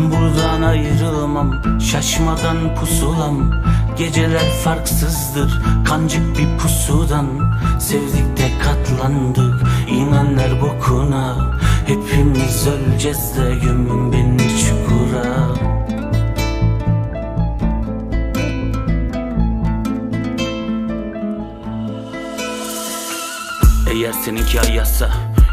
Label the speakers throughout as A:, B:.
A: Ben buradan ayrılmam Şaşmadan pusulam. Geceler farksızdır Kancık bir pusudan. Sevdik de katlandık İnanlar bokuna. Hepimiz öleceğiz de Gömün beni çukura. Eğer seninki ayazsa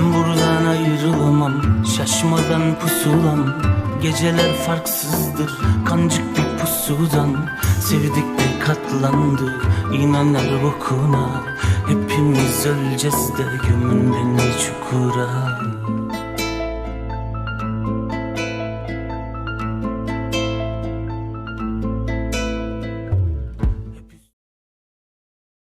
A: Ben buradan ayrılamam Şaşmadan pusulam. Geceler farksızdır Kancık bir pusudan. Sevdik de katlandık İnanlar bokuna Hepimiz öleceğiz de Gömün beni çukura